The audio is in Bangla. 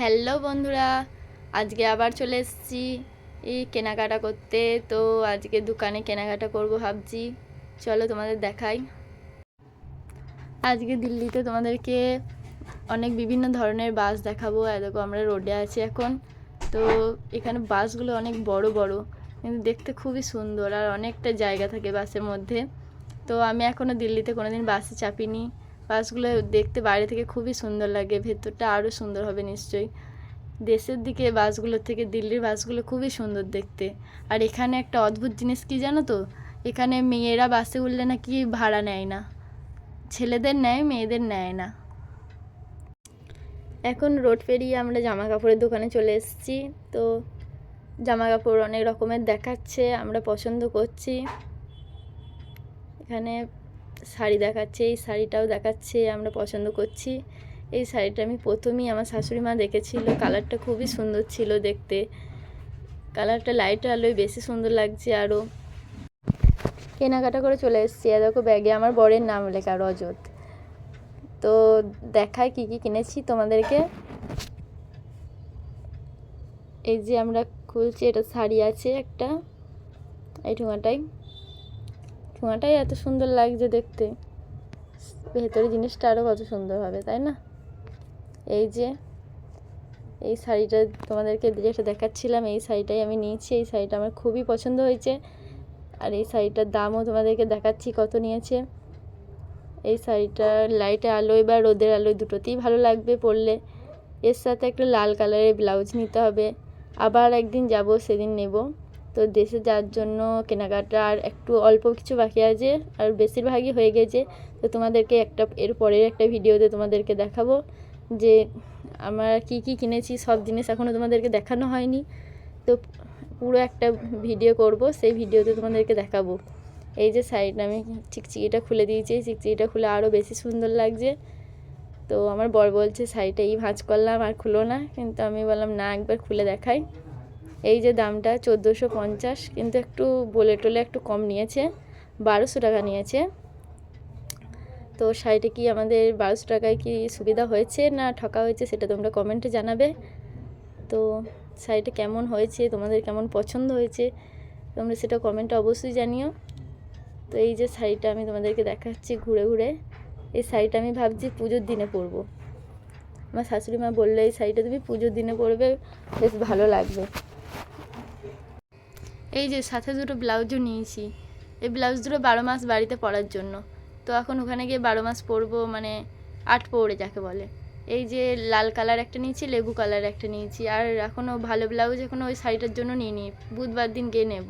হ্যালো বন্ধুরা, আজকে আবার চলে এসেছি এই কেনাকাটা করতে। তো আজকে দোকানে কেনাকাটা করব ভাবছি। চলো তোমাদের দেখাই। আজকে দিল্লিতে তোমাদেরকে অনেক বিভিন্ন ধরনের বাস দেখাবো। দেখো আমরা রোডে আছি এখন। তো এখানে বাসগুলো অনেক বড় বড়, কিন্তু দেখতে খুবই সুন্দর আর অনেকটা জায়গা থাকে বাসের মধ্যে। তো আমি এখনও দিল্লিতে কোনোদিন বাসে চাপিনি। বাসগুলো দেখতে বাইরে থেকে খুবই সুন্দর লাগে, ভেতরটা আরও সুন্দর হবে নিশ্চয়ই। দেশের দিকে বাসগুলোর থেকে দিল্লির বাসগুলো খুবই সুন্দর দেখতে। আর এখানে একটা অদ্ভুত জিনিস কি জানো তো? এখানে মেয়েরা বাসে উঠলে নাকি ভাড়া নেয় না। ছেলেদের নেয়, মেয়েদের নেয় না। এখন রোড পেরিয়ে আমরা জামা কাপড়ের দোকানে চলে এসেছি। তো জামা কাপড় অনেক রকমের দেখাচ্ছে, আমরা পছন্দ করছি। এখানে শাড়ি দেখাচ্ছে, এই শাড়িটাও দেখাচ্ছে, আমরা পছন্দ করছি। এই শাড়িটা আমি প্রথমেই আমার শাশুড়ি মা দেখেছিল, কালারটা খুবই সুন্দর ছিল দেখতে। কালারটা লাইটের আলোয় বেশি সুন্দর লাগছে আরও কেনাকাটা করে চলে এসেছি আর দেখো ব্যাগে আমার বরের নাম লেখা, রজত। তো দেখায় কী কী কিনেছি তোমাদেরকে? এই যে আমরা খুলছি, এটা শাড়ি আছে একটা, এই ঠোঙাটাই। ঠোঙাটাই এত সুন্দর লাগছে দেখতে। ভেতরে জিনিসটা আরও কত সুন্দর হবে, তাই না? এই যে, এই শাড়িটা তোমাদেরকে যেটা দেখাচ্ছিলাম, এই শাড়িটাই আমি নিয়েছি। এই শাড়িটা আমার খুবই পছন্দ হয়েছে। আর এই শাড়িটার দামও তোমাদেরকে দেখাচ্ছি কত নিয়েছে। এই শাড়িটা লাইটের আলোয় বা রোদের আলোয় দুটোতেই ভালো লাগবে পরলে। এর সাথে একটা লাল কালারের ব্লাউজ নিতে হবে। আবার একদিন যাব, সেদিন নেব। তো দেশে যাওয়ার জন্য কেনাকাটা আর একটু অল্প কিছু বাকি আছে, আর বেশিরভাগই হয়ে গেছে। তো তোমাদেরকে একটা, এর পরের একটা ভিডিওতে তোমাদেরকে দেখাবো যে আমরা কি কি কিনেছি, সব জিনিস এখনও তোমাদেরকে দেখানো হয়নি। তো পুরো একটা ভিডিও করব, সেই ভিডিওতে তোমাদেরকে দেখাবো। এই যে সাইডটা আমি চিকচিকিটা খুলে দিয়েছি চিকচিকিটা খুলে আরও বেশি সুন্দর লাগছে। তো আমার বর বলছে শাড়িটা এই ভাঁজ করলাম, আর খুলো না। কিন্তু আমি বললাম, না, একবার খুলে দেখাই। এই যে দামটা চোদ্দোশো পঞ্চাশ, কিন্তু একটু বলে টলে একটু কম নিয়েছে, বারোশো টাকা নিয়েছে। তো শাড়িটা কি আমাদের বারোশো টাকায় কি সুবিধা হয়েছে না ঠকা হয়েছে সেটা তোমরা কমেন্টে জানাবে। তো শাড়িটা কেমন হয়েছে, তোমাদের কেমন পছন্দ হয়েছে, তোমরা সেটা কমেন্টে অবশ্যই জানিও। তো এই যে শাড়িটা আমি তোমাদেরকে দেখাচ্ছি ঘুরে ঘুরে, এই শাড়িটা আমি ভাবছি পুজোর দিনে পরবো। আমার শাশুড়ি মা বলল, এই শাড়িটা তুমি পুজোর দিনে পরবে, বেশ ভালো লাগবে। এই যে সাথে দুটো ব্লাউজও নিয়েছি। এই ব্লাউজ দুটো বারো মাস বাড়িতে পরার জন্য। তো এখন ওখানে গিয়ে বারো মাস পরবো মানে আট পৌড়ে যাকে বলে। এই যে লাল কালার একটা নিয়েছি, লেবু কালার একটা নিয়েছি। আর এখনও ভালো ব্লাউজ এখনও ওই শাড়িটার জন্য নিয়ে নিই বুধবার দিন গিয়ে নেব।